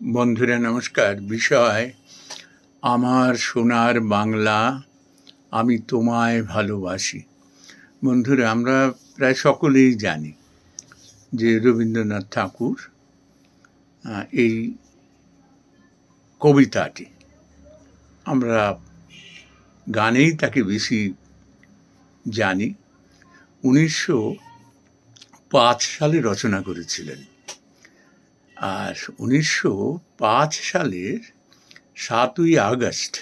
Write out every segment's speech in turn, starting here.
বন্ধুরা, নমস্কার। বিষয়, আমার সোনার বাংলা আমি তোমায় ভালোবাসি। বন্ধুরা, আমরা প্রায় সকলেই জানি যে রবীন্দ্রনাথ ঠাকুর এই কবিতাটি, আমরা গানেই তাকে বেশি জানি। উনিশশো পাঁচ সালে রচনা করেছিলেন। আর উনিশশো পাঁচ সালের সাতই আগস্ট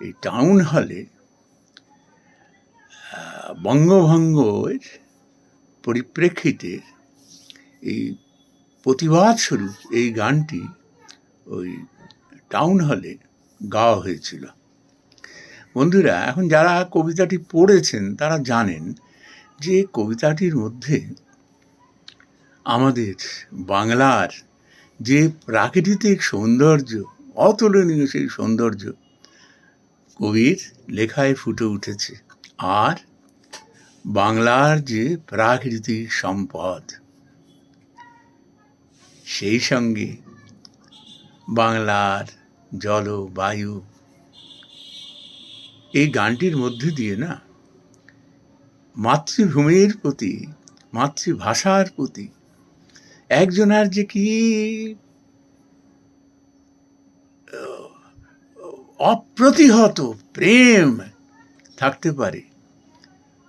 এই টাউন হলে বঙ্গভঙ্গের পরিপ্রেক্ষিতে এই প্রতিবাদ স্বরূপ এই গানটি ওই টাউন হলে গাওয়া হয়েছিল। বন্ধুরা, এখন যারা কবিতাটি পড়েছেন তারা জানেন যে কবিতাটির মধ্যে আমাদের বাংলার যে প্রাকৃতিক সৌন্দর্য, অতুলনীয় সেই সৌন্দর্য কবির লেখায় ফুটে উঠেছে। আর বাংলার যে প্রাকৃতিক সম্পদ, সেই সঙ্গে বাংলার জলবায়ু এই গানটির মধ্যে দিয়ে না মাতৃভূমির প্রতি, মাতৃভাষার প্রতি একজনের যে কি, অপ্রতিহত প্রেম থাকতে পারে,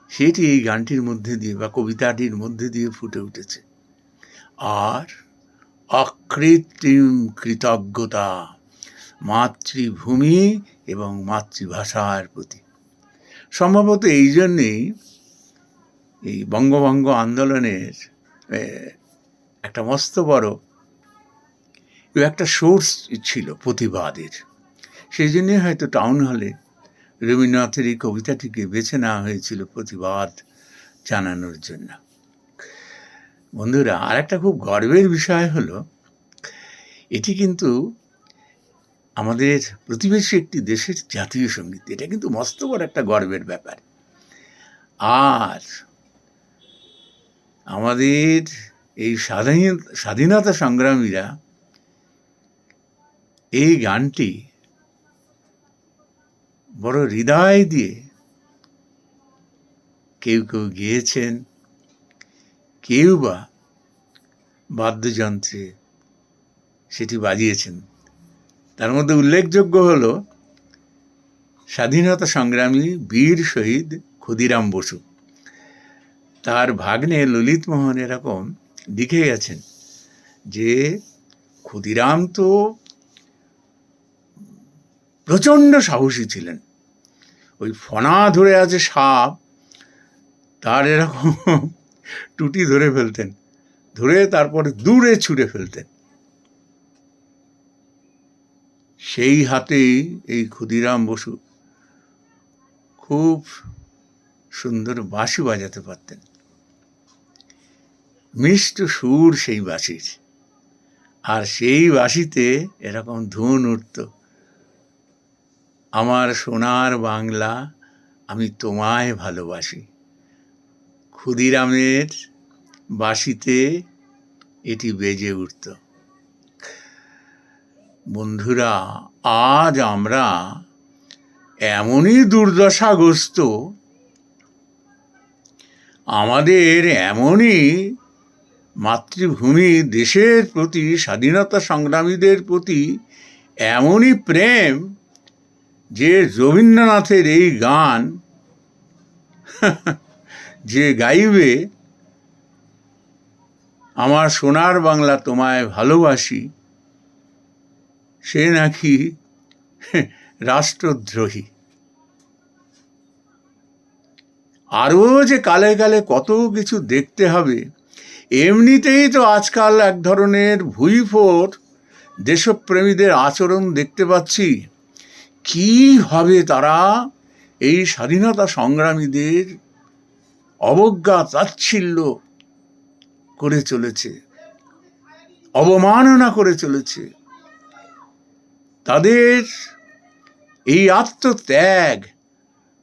সেটি এই গানটির মধ্যে দিয়ে বা কবিতাটির মধ্যে দিয়ে ফুটে উঠেছে। আর অকৃত্রিম কৃতজ্ঞতা মাতৃভূমি এবং মাতৃভাষার প্রতি। সম্ভবত এই জন্যেই এই বঙ্গভঙ্গ আন্দোলনের একটা মস্ত বড় একটা সোর্স ছিল প্রতিবাদের। সেই জন্যই হয়তো টাউন হলে রবীন্দ্রনাথের এই কবিতাটিকে বেছে নেওয়া হয়েছিল প্রতিবাদ জানানোর জন্য। বন্ধুরা আর একটা খুব গর্বের বিষয় হলো, এটি কিন্তু আমাদের প্রতিবেশী একটি দেশের জাতীয় সংগীত। এটা কিন্তু মস্ত বড় একটা গর্বের ব্যাপার। আর আমাদের এই স্বাধীন, স্বাধীনতা সংগ্রামীরা এই গানটি বড় হৃদয় দিয়ে কেউ কেউ গেয়েছেন, কেউ বা বাদ্যযন্ত্রে সেটি বাজিয়েছেন। তার মধ্যে উল্লেখযোগ্য হল স্বাধীনতা সংগ্রামী বীর শহীদ ক্ষুদিরাম বসু। তার ভাগ্নে ললিত মোহন এরকম লিখে গেছেন যে ক্ষুদিরাম তো প্রচণ্ড সাহসী ছিলেন। ওই ফনা ধরে আছে সাপ, তার এরকম টুটি ধরে ফেলতেন, ধরে তারপরে দূরে ছুঁড়ে ফেলতেন। সেই হাতেই এই ক্ষুদিরাম বসু খুব সুন্দর বাঁশি বাজাতে পারতেন। মিষ্ট সুর সেই বাঁশির। আর সেই বাঁশিতে এরকম ধুন উঠত। আমার সোনার বাংলা আমি তোমায় ভালোবাসি। ক্ষুদিরামের বাঁশিতে এটি বেজে উঠত। বন্ধুরা, আজ আমরা এমনই দুর্দশাগ্রস্ত। আমাদের এমনই মাতৃভূমি দেশের প্রতি, স্বাধীনতা সংগ্রামীদের প্রতি এমনই প্রেম যে রবীন্দ্রনাথের এই গান যে গাইবে, আমার সোনার বাংলা তোমায় ভালোবাসি, সে নাকি রাষ্ট্রদ্রোহী। আরও যে কালে কালে কত কিছু দেখতে হবে এমনিতেই তো আজকাল এক ধরনের ভুইফোর দেশপ্রেমীদের আচরণ দেখতে পাচ্ছি। কীভাবে তারা? এই স্বাধীনতা সংগ্রামীদের অবজ্ঞা তাচ্ছিল্য করে চলেছে, অবমাননা করে চলেছে। তাদের এই আত্মত্যাগ,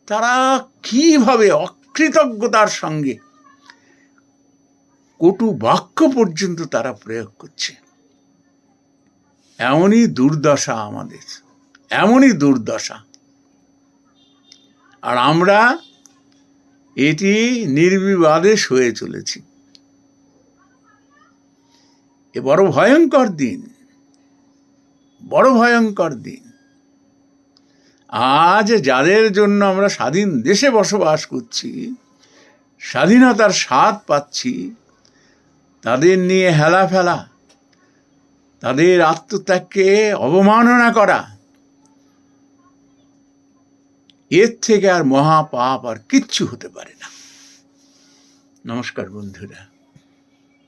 তারা কীভাবে অকৃতজ্ঞতার সঙ্গে কটু বাক্য পর্যন্ত তারা প্রয়োগ করছে। এমনই দুর্দশা আমাদের, এমনই দুর্দশা। আর আমরা এটি নির্বিবাদে সয়ে চলেছি। এ বড় ভয়ঙ্কর দিন, বড় ভয়ঙ্কর দিন। আজ যাদের জন্য আমরা স্বাধীন দেশে বসবাস করছি, স্বাধীনতার স্বাদ পাচ্ছি তাদের নিয়ে হেলা ফেলা, তাদের আত্মত্যাগকে অবমাননা করা, এর থেকে আর মহাপাপ আর কিচ্ছু হতে পারে না। নমস্কার বন্ধুরা।